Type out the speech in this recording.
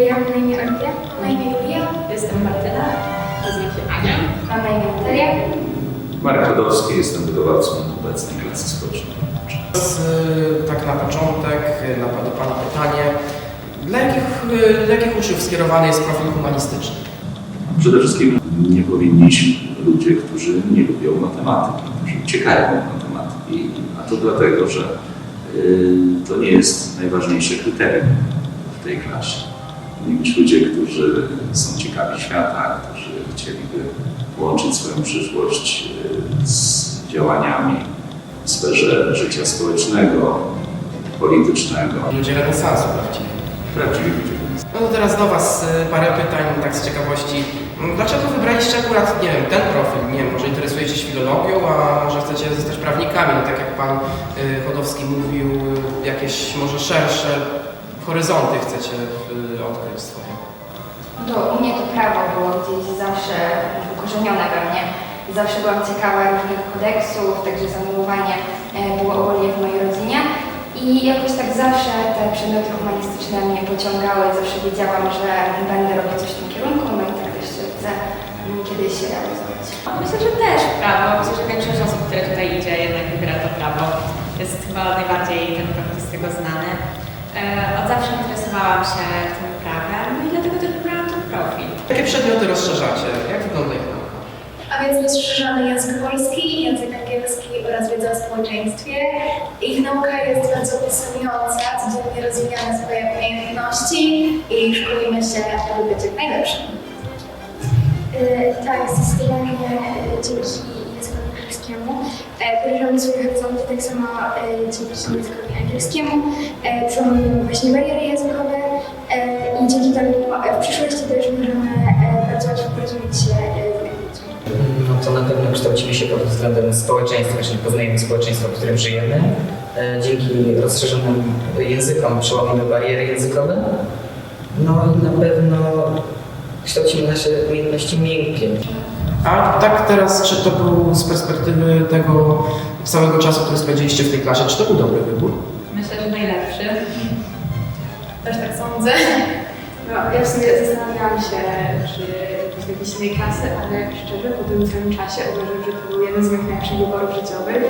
Ja mam na imię Oliwia. Na imię Julia. Jestem Martyna, nazywam się Ania. Mam na imię Natalia. Marek Chodowski, jestem wydawcą obecnej klasy społecznej. Teraz, y, tak na początek, y, na do Pana pytanie. Dla jakich, y, dla jakich uczniów skierowany jest profil humanistyczny? Przede wszystkim nie powinniśmy ludzie, którzy nie lubią matematyki, którzy uciekają od matematyki, a to dlatego, że to nie jest najważniejsze kryterium w tej klasie. Być ludzie, którzy są ciekawi świata, którzy chcieliby łączyć swoją przyszłość y, z działaniami w sferze życia społecznego, politycznego. Ludzie renesansu prawdziwie. Prawdziwi ludzie. No to teraz do Was y, parę pytań, tak z ciekawości. Mm, Dlaczego wybraliście akurat, nie wiem, ten profil? Nie wiem, może interesujecie się filologią, a może chcecie zostać prawnikami? No tak jak Pan y, Chodowski mówił, jakieś może szersze horyzonty chcecie y, odkryć swoje. To u mnie to prawo było gdzieś zawsze ukorzenione we mnie. Zawsze byłam ciekawa różnych kodeksów, także zamiłowanie e, było ogólnie w mojej rodzinie. I jakoś tak zawsze te przedmioty humanistyczne mnie pociągały. Zawsze wiedziałam, że będę robić coś w tym kierunku, no i tak też chcę mm, kiedyś się realizować. Myślę, że też prawo. Myślę, że większość osób, które tutaj idzie, jednak wybiera to prawo. Jest chyba najbardziej ten z tego znany. E, Od zawsze interesowałam się tym prawem, no i dlatego też wybrałam ten profil. Jakie przedmioty rozszerzacie? Jak wygląda ich nauka? A więc rozszerzamy język polski, język angielski oraz wiedzę o społeczeństwie. Ich nauka jest bardzo pasjonująca, codziennie rozwijamy swoje umiejętności i szkolimy się, aby być jak najlepszym. E, Tak, zdecydowanie e, dzięki e, poszerzamy swoje horyzonty, tak samo e, dzięki językowi angielskiemu e, przełamujemy właśnie bariery językowe e, i dzięki temu e, w przyszłości też możemy e, bardzo łatwo porozumieć się e. No to na pewno kształcimy się pod względem społeczeństwa, czyli poznajemy społeczeństwo, w którym żyjemy. E, Dzięki rozszerzonym językom przełamamy bariery językowe. No i na pewno kształcimy nasze umiejętności miękkie. A tak teraz, czy to był z perspektywy tego całego czasu, który spędziliście w tej klasie, czy to był dobry wybór? Myślę, że najlepszy. Też tak sądzę. No, ja w sumie zastanawiałam się, czy pójść do jakiejś innej klasy, ale szczerze po tym całym czasie uważam, że to był jeden z moich najlepszych wyborów życiowych.